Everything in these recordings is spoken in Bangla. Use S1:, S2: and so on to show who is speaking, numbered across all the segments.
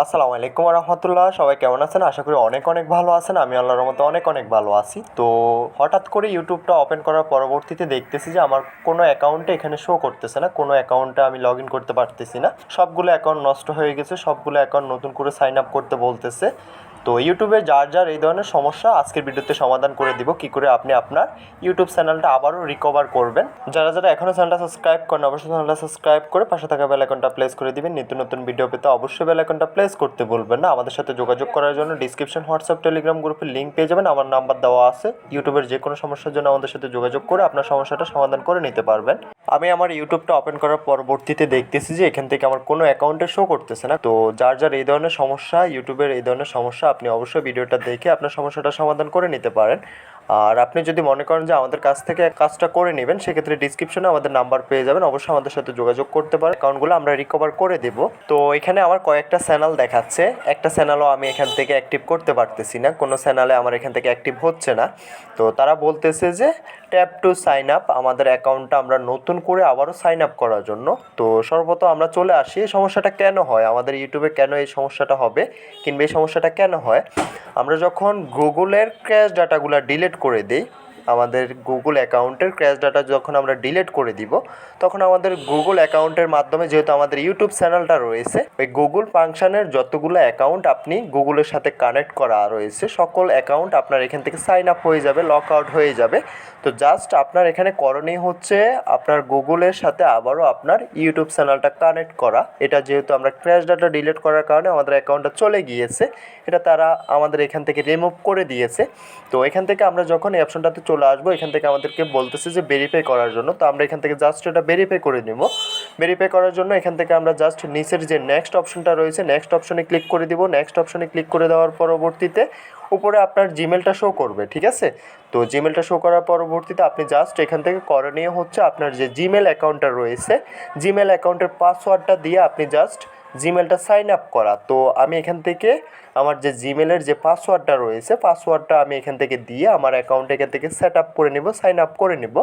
S1: আসসালামু আলাইকুম রহমতুল্লাহ সবাই কেমন আছেন? আশা করি অনেক অনেক ভালো আছেন। আমি আল্লাহর রহমতে অনেক অনেক ভালো আছি। তো হঠাৎ করে ইউটিউবটা ওপেন করার পরবর্তীতে দেখতেছি যে আমার কোনো অ্যাকাউন্টে এখানে শো করতেছে না। কোনো অ্যাকাউন্টে আমি লগ ইন করতে পারতেছি না। সবগুলো অ্যাকাউন্ট নষ্ট হয়ে গেছে। সবগুলো অ্যাকাউন্ট নতুন করে সাইন আপ করতে বলতেছে। তো ইউটিউবে যার যার এই ধরনের সমস্যা, আজকের ভিডিওতে সমাধান করে দিব কি করে আপনি আপনার ইউটিউব চ্যানেলটা আবারও রিকভার করবেন। যারা যারা এখনও চ্যানেলটা সাবস্ক্রাইব করেন অবশ্যই চ্যানেলটা সাবস্ক্রাইব করে পাশে থাকা বেল আইকনটা প্লেস করে দিবেন। নিত্য নতুন ভিডিও পেতে অবশ্যই বেল আইকনটা প্লেস করতে বলবেন না। আমাদের সাথে যোগাযোগ করার জন্য ডিসক্রিপশন হোয়াটসঅ্যাপ টেলিগ্রাম গ্রুপের লিঙ্ক পেয়ে যাবেন। আমার নাম্বার দেওয়া আছে। ইউটিউবের যে কোনো সমস্যার জন্য আমাদের সাথে যোগাযোগ করে আপনার সমস্যাটা সমাধান করে নিতে পারবেন। আমি আমার ইউটিউবটা ওপেন করার পরবর্তীতে দেখতেছি যে এখান থেকে আমার কোনো অ্যাকাউন্টে শো করতেছে না। তো যার যার এই ধরনের সমস্যা, ইউটিউবের এই ধরনের সমস্যা, আপনি অবশ্যই ভিডিওটা দেখে আপনার সমস্যাটা সমাধান করে নিতে পারেন। আর আপনি যদি মনে করেন যে আমাদের কাছ থেকে কাজটা করে নেবেন, সেক্ষেত্রে ডিসক্রিপশনে আমাদের নাম্বার পেয়ে যাবেন। অবশ্যই আমাদের সাথে যোগাযোগ করতে পারেন। অ্যাকাউন্টগুলো আমরা রিকভার করে দেব। তো এখানে আমার কয়েকটা চ্যানেল দেখাচ্ছে। একটা চ্যানেলও আমি এখান থেকে অ্যাক্টিভ করতে পারতেছি না। কোনো চ্যানেলে আমার এখান থেকে অ্যাক্টিভ হচ্ছে না। তো তারা বলতেছে যে ট্যাপ টু সাইন আপ আমাদের অ্যাকাউন্টটা আমরা নতুন করে আবারও সাইন আপ করার জন্য। তো সর্বপ্রথম আমরা চলে আসি, এই সমস্যাটা কেন হয়? আমাদের ইউটিউবে কেন এই সমস্যাটা হবে? কিংবা এই সমস্যাটা কেন হয়? আমরা যখন গুগলের ক্র্যাশ ডাটাগুলো ডিলিট করে দিই। আমাদের গুগল অ্যাকাউন্টের ক্র্যাশ ডাটা যখন আমরা ডিলিট করে দিব, তখন আমাদের গুগল অ্যাকাউন্টের মাধ্যমে যেহেতু আমাদের ইউটিউব চ্যানেলটা রয়েছে, ওই গুগল ফাংশনের যতগুলো অ্যাকাউন্ট আপনি গুগলের সাথে কানেক্ট করা রয়েছে, সকল অ্যাকাউন্ট আপনার এখান থেকে সাইন আপ হয়ে যাবে লক আউট হয়ে যাবে। তো জাস্ট আপনার এখানে করণীয় হচ্ছে আপনার গুগলের সাথে আবারও আপনার ইউটিউব চ্যানেলটা কানেক্ট করা। এটা যেহেতু আমরা ক্র্যাশ ডাটা ডিলিট করার কারণে আমাদের অ্যাকাউন্টটা চলে গিয়েছে, এটা তারা আমাদের এখান থেকে রিমুভ করে দিয়েছে। তো এখান থেকে আমরা যখন এই অপশনটাতে চলে আসব। এখান থেকে আমাদেরকে বলতেছে যে ভেরিফাই করার জন্য। তো আমরা এখান থেকে জাস্ট এটা ভেরিফাই করে নিব। ভেরিফাই করার জন্য এখান থেকে আমরা জাস্ট নিচের যে নেক্সট অপশনটা রয়েছে নেক্সট অপশনে ক্লিক করে দিব। নেক্সট অপশনে ক্লিক করে দেওয়ার পরবর্তীতে উপরে আপনার জিমেলটা শো করবে, ঠিক আছে? তো জিমেলটা শো করার পরবর্তীতে আপনি জাস্ট এখান থেকে করণীয় হচ্ছে আপনার যে জিমেল অ্যাকাউন্টটা রয়েছে জিমেল অ্যাকাউন্টের পাসওয়ার্ডটা দিয়ে আপনি জাস্ট জিমেলটা সাইন আপ করা। তো আমি এখান থেকে আমার যে জিমেলের যে পাসওয়ার্ডটা রয়েছে পাসওয়ার্ডটা আমি এখান থেকে দিয়ে আমার অ্যাকাউন্ট এখান থেকে সেট আপ করে নেব সাইন আপ করে নেব।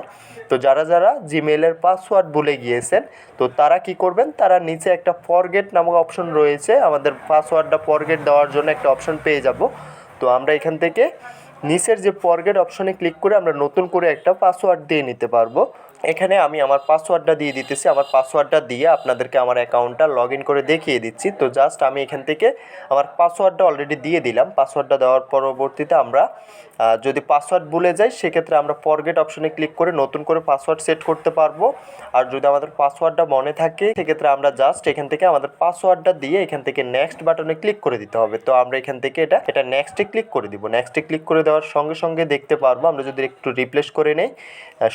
S1: তো যারা যারা জিমেলের পাসওয়ার্ড ভুলে গিয়েছেন, তো তারা কি করবেন? তারা নিচে একটা ফরগেট নামক অপশন রয়েছে, আমাদের পাসওয়ার্ডটা ফরগেট দেওয়ার জন্য একটা অপশন পেয়ে যাব। তো আমরা এখান থেকে নিচের যে ফরগেট অপশনে ক্লিক করে আমরা নতুন করে একটা পাসওয়ার্ড দিয়ে নিতে পারব। এখানে আমি আমার পাসওয়ার্ডটা দিয়ে দিতেছি। আমার পাসওয়ার্ডটা দিয়ে আপনাদেরকে আমার অ্যাকাউন্টটা লগ ইন করে দেখিয়ে দিচ্ছি। তো জাস্ট আমি এখান থেকে আমার পাসওয়ার্ডটা অলরেডি দিয়ে দিলাম। পাসওয়ার্ডটা দেওয়ার পরবর্তীতে আমরা যদি পাসওয়ার্ড ভুলে যাই, সেক্ষেত্রে আমরা ফরগেট অপশনে ক্লিক করে নতুন করে পাসওয়ার্ড সেট করতে পারব। আর যদি আমাদের পাসওয়ার্ডটা মনে থাকে, সেক্ষেত্রে আমরা জাস্ট এখান থেকে আমাদের পাসওয়ার্ডটা দিয়ে এখান থেকে নেক্সট বাটনে ক্লিক করে দিতে হবে। তো আমরা এখান থেকে এটা এটা নেক্সটে ক্লিক করে দিব। নেক্সটে ক্লিক করে দেওয়ার সঙ্গে সঙ্গে দেখতে পারব। আমরা যদি একটু রিপ্লেস করে নেই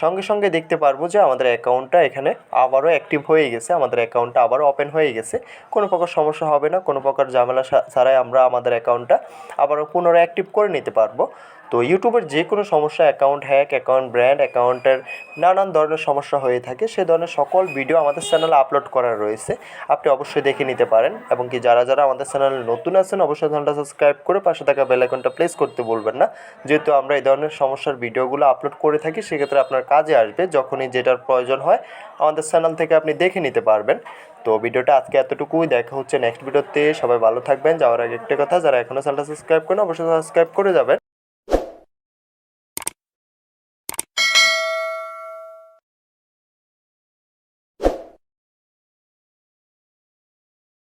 S1: সঙ্গে সঙ্গে দেখতে পারব যে আমাদের অ্যাকাউন্টটা এখানে আবারও অ্যাক্টিভ হয়ে গেছে, আমাদের অ্যাকাউন্টটা আবারও ওপেন হয়ে গেছে। কোনো প্রকার সমস্যা হবে না, কোনো প্রকার ঝামেলা ছাড়াই আমরা আমাদের অ্যাকাউন্টটা আবারও পুনরায় অ্যাক্টিভ করে নিতে পারব। তো ইউটিউবের যে কোনো সমস্যা অ্যাকাউন্ট হ্যাক অ্যাকাউন্ট ব্র্যান্ড অ্যাকাউন্টের নানান ধরনের সমস্যা হয়ে থাকে, সে ধরনের সকল ভিডিও আমাদের চ্যানেলে আপলোড করা রয়েছে। আপনি অবশ্যই দেখে নিতে পারেন এবং কি যারা যারা আমাদের চ্যানেলে নতুন আছেন, অবশ্যই চ্যানেলটা সাবস্ক্রাইব করে পাশে থাকা বেল আইকনটা প্লেস করতে বলবেন না। যেহেতু আমরা এই ধরনের সমস্যার ভিডিওগুলো আপলোড করে থাকি, সেক্ষেত্রে আপনার কাজে আসবে, যখনই যেটার প্রয়োজন হয়, আমাদের চ্যানেল থেকে আপনি দেখে নিতে পারবেন। তো ভিডিওটা আজকে এতটুকুই, দেখা হচ্ছে নেক্সট ভিডিওতে সবাই ভালো থাকবেন। যাওয়ার আগে একটা কথা, যারা এখনও চ্যানেলটা সাবস্ক্রাইব করেন অবশ্যই সাবস্ক্রাইব করে যাবেন।